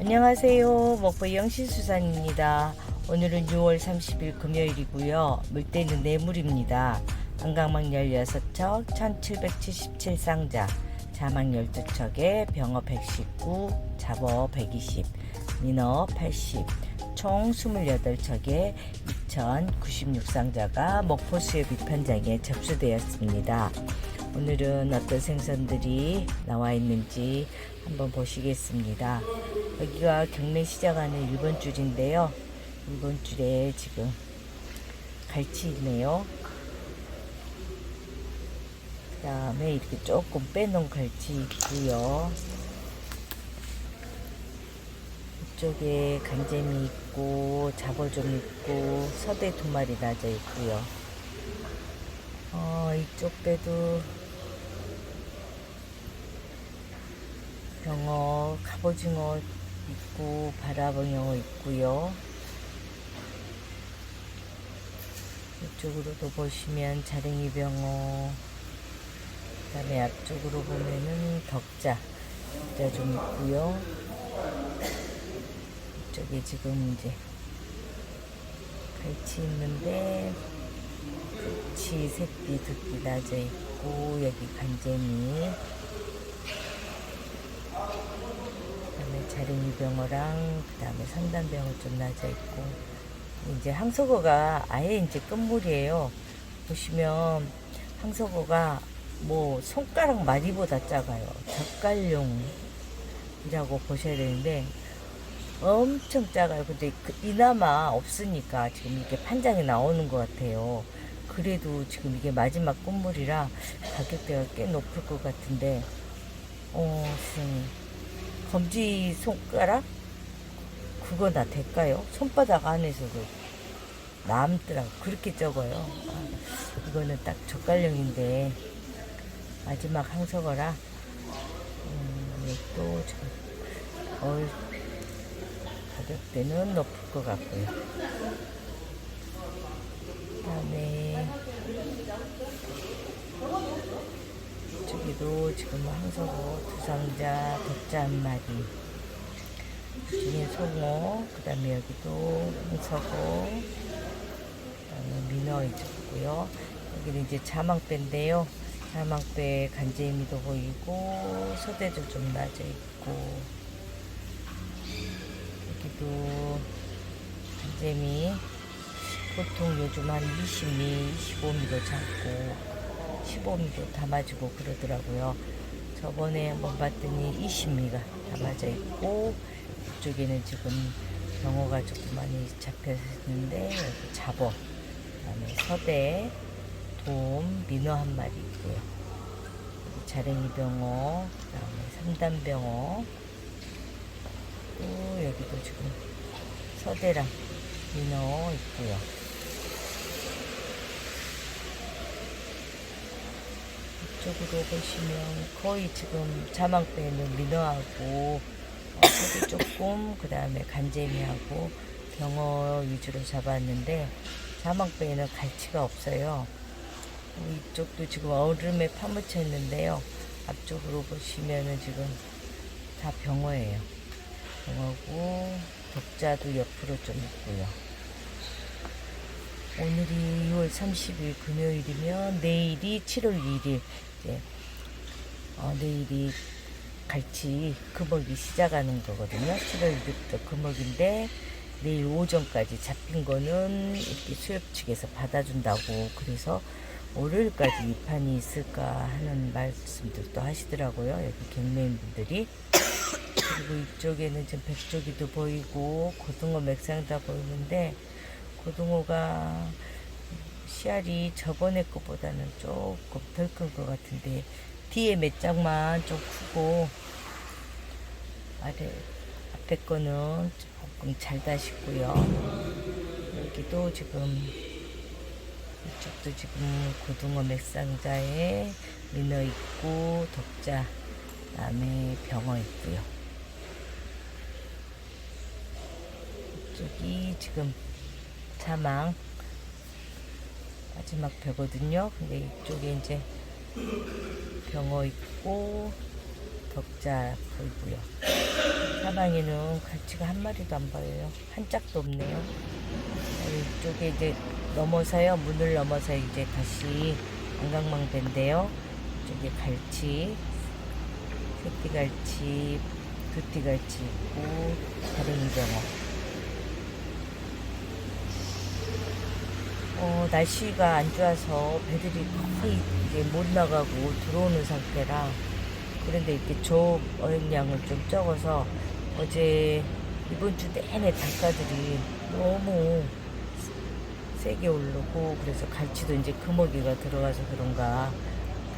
안녕하세요. 먹보 영신수산입니다. 오늘은 6월 30일 금요일이고요. 물때는 내물입니다. 안강망 16척, 1777쌍자, 자망 12척에 병어 119, 잡어 120, 민어 80, 총 28척에 2096쌍자가 먹포수협 입현장에 접수되었습니다. 오늘은 어떤 생선들이 나와 있는지 한번 보시겠습니다. 여기가 경매 시작하는 1번 줄인데요. 1번 줄에 지금 갈치 있네요. 그 다음에 이렇게 조금 빼놓은 갈치 있고요. 이쪽에 간재미 있고 잡어 좀 있고 서대 두 마리 낮아 있고요. 어, 이쪽 배도 병어, 갑오징어 있고 바라봉어 있고요. 이쪽으로도 보시면 자랭이 병어, 그다음에 앞쪽으로 보면은 덕자, 덕자 좀 있고요. 이쪽에 지금 이제 갈치 있는데 치 새끼 두끼 낮아 있고 여기 간재미 그다음에 자랭이 병어랑 그 다음에 산단병어 좀 낮아 있고 이제 항석어가 아예 이제 끝물이에요. 보시면 항석어가 뭐 손가락 마디보다 작아요. 젓갈용이라고 보셔야 되는데 엄청 작아요. 근데 그 이나마 없으니까 지금 이게 판장에 나오는 것 같아요. 그래도 지금 이게 마지막 꽃물이라 가격대가 꽤 높을 것 같은데 어 무슨 검지 손가락? 그거 나 될까요? 손바닥 안에서도 남더라고. 그렇게 적어요. 아, 이거는 딱 젓갈용인데 마지막 항석어라. 음, 또 참, 어, 가격대는 높을 것 같고요. 그다음에 저기도 지금 항석어 두 상자 덕자 한 마리. 중에 송어 그 다음에 여기도 항석어 그다음에 민어 있고요. 여기는 이제 자망배인데요. 자망배 간재미도 보이고 소대도 좀 낮아 있고 여기도 간재미 보통 요즘 한 20미, 25미도 잡고 15미도 담아주고 그러더라고요. 저번에 한번 봤더니 20미가 담아져 있고 이쪽에는 지금 병어가 조금 많이 잡혀 있는데 여기 잡어, 그다음에 서대, 돔, 민어 한 마리 있고요. 여기 자랭이 병어, 그다음에 삼단 병어, 또 여기도 지금 서대랑 민어 있고요. 쪽으로 보시면 거의 지금 자망배는 민어하고 어, 소도 조금 그 다음에 간재미하고 병어 위주로 잡았는데 자망배에는 갈치가 없어요. 어, 이쪽도 지금 얼음에 파묻혀 있는데요. 앞쪽으로 보시면은 지금 다 병어예요. 병어고 독자도 옆으로 좀 있고요. 오늘이 6월 30일 금요일이면 내일이 7월 1일 이제 어, 내일이 갈치 금어기 시작하는 거거든요. 7월 1일부터 금어기인데 내일 오전까지 잡힌 거는 이렇게 수협 측에서 받아준다고 그래서 월요일까지 입판이 있을까 하는 말씀들도 하시더라고요. 여기 경매인분들이. 그리고 이쪽에는 지금 백조기도 보이고 고등어 맥상다 보이는데 고등어가 씨알이 저번에 것보다는 조금 덜 큰 것 같은데 뒤에 몇 장만 좀 크고 아래 앞에 거는 조금 잘 다시고요. 여기도 지금 이쪽도 지금 고등어 맥상자에 민어 있고 독자 그다음에 병어 있고요. 이쪽이 지금 사망 마지막 배거든요. 근데 이쪽에 이제 병어 있고 덕자 보이고요. 사방에는 갈치가 한 마리도 안 보여요. 한 짝도 없네요. 이쪽에 이제 넘어서요. 문을 넘어서 이제 다시 안강망배인데요. 이쪽에 갈치, 새끼갈치, 두띠갈치 있고 다랭이병어. 어, 날씨가 안 좋아서 배들이 거의 이제 못 나가고 들어오는 상태라 그런데 이렇게 조 어획량은 좀 적어서 어제 이번 주 내내 단가들이 너무 세게 오르고 그래서 갈치도 이제 금어기가 들어가서 그런가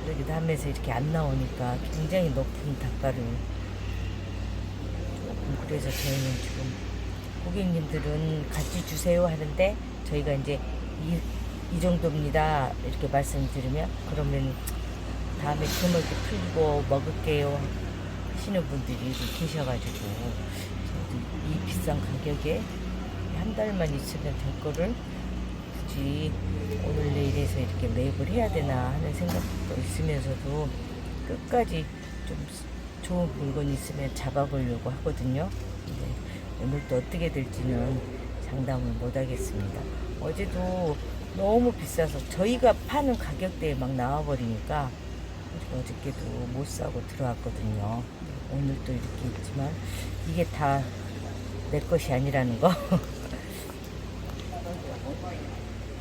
그러기도 하면서 이렇게 안 나오니까 굉장히 높은 단가를 조금 그래서 저희는 지금 고객님들은 같이 주세요 하는데 저희가 이제 이, 이 정도입니다 이렇게 말씀드리면 그러면 다음에 금액이 풀리고 먹을게요 하시는 분들이 계셔가지고 이 비싼 가격에 한 달만 있으면 될 거를 굳이 오늘 내일에서 이렇게 매입을 해야 되나 하는 생각도 있으면서도 끝까지 좀 좋은 물건이 있으면 잡아보려고 하거든요. 근데 오늘 또 어떻게 될지는 장담을 못 하겠습니다. 어제도 너무 비싸서 저희가 파는 가격대에 막 나와버리니까 어저께도 못 사고 들어왔거든요. 오늘도 이렇게 있지만 이게 다 내 것이 아니라는 거.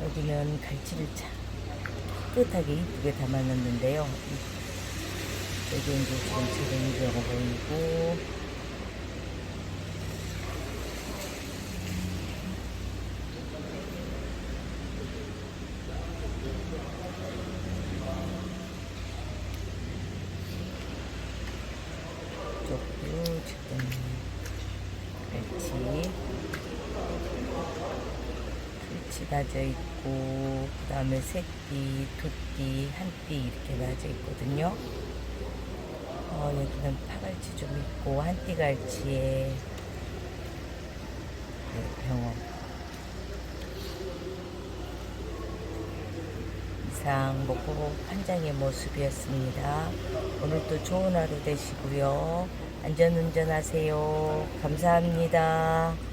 여기는 갈치를 참 깨끗하게 이쁘게 담아놨는데요. 여기 이제 지금 제대로 보이고 쪽도 지금 갈치 갈치 나져 있고 그 다음에 새끼, 도띠, 한띠 이렇게 나져 있거든요. 어, 여기는 파갈치 좀 있고 한띠갈치에 네, 병어 이상 먹고 한장의 모습이었습니다. 오늘도 좋은 하루 되시고요. 안전운전하세요. 감사합니다.